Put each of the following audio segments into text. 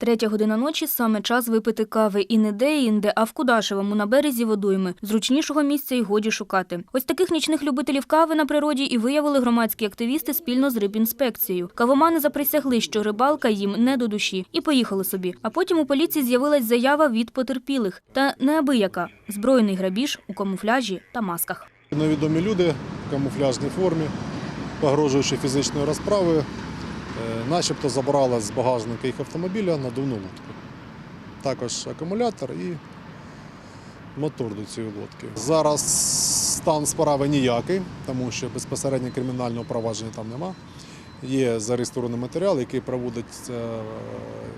Третя година ночі саме час випити кави і не де-інде, а в Кудашевому на березі водойми. Зручнішого місця й годі шукати. Ось таких нічних любителів кави на природі і виявили громадські активісти спільно з рибінспекцією. Кавомани заприсягли, що рибалка їм не до душі, і поїхали собі. А потім у поліції з'явилась заява від потерпілих. Та неабияка – збройний грабіж у камуфляжі та масках. Невідомі люди в камуфляжній формі, погрожуючи фізичною розправою, начебто забрали з багажника їх автомобіля надувну лодку. Також акумулятор і мотор до цієї лодки. Зараз стан справи ніякий, тому що безпосередньо кримінального провадження там нема. Є зареєстрований матеріал, який проводиться, е,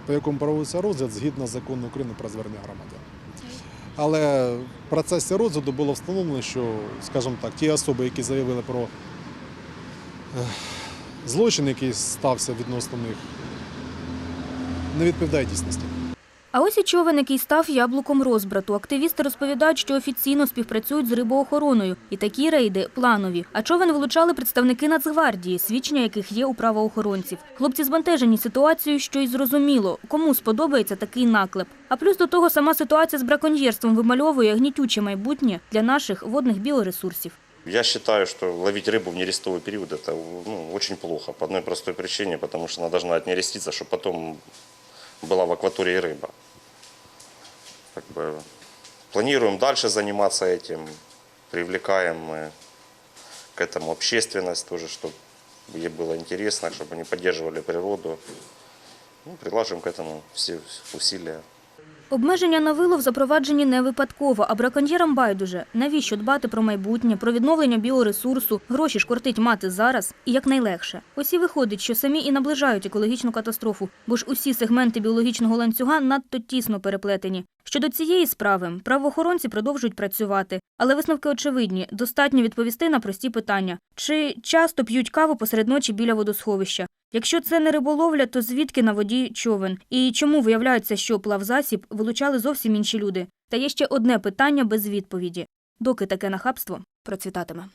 по якому проводиться розгляд згідно закону України про звернення громадян. Але в процесі розгляду було встановлено, що, скажімо так, ті особи, які заявили про е, злочин, який стався відносно них, не відповідає дійсності. А ось і човен, який став яблуком розбрату. Активісти розповідають, що офіційно співпрацюють з рибоохороною. І такі рейди планові. А човен вилучали представники Нацгвардії, свідчення яких є у правоохоронців. Хлопці збентежені ситуацією, що й зрозуміло, кому сподобається такий наклеп. А плюс до того сама ситуація з браконьєрством вимальовує гнітюче майбутнє для наших водних біоресурсів. Я считаю, что ловить рыбу в нерестовый период это ну, очень плохо по одной простой причине, потому что она должна отнереститься, чтобы потом была в акватории рыба. Как бы планируем дальше заниматься этим, привлекаем мы к этому общественность тоже, чтобы ей было интересно, чтобы они поддерживали природу. Ну, приложим к этому все усилия. Обмеження на вилов запроваджені не випадково, а браконьєрам байдуже. Навіщо дбати про майбутнє, про відновлення біоресурсу, гроші ж кортить мати зараз і якнайлегше. Ось і виходить, що самі і наближають екологічну катастрофу, бо ж усі сегменти біологічного ланцюга надто тісно переплетені. Щодо цієї справи правоохоронці продовжують працювати, але висновки очевидні. Достатньо відповісти на прості питання: чи часто п'ють каву посеред ночі біля водосховища? Якщо це не риболовля, то звідки на воді човен? І чому виявляється, що плавзасіб вилучали зовсім інші люди? Та є ще одне питання без відповіді: доки таке нахабство процвітатиме.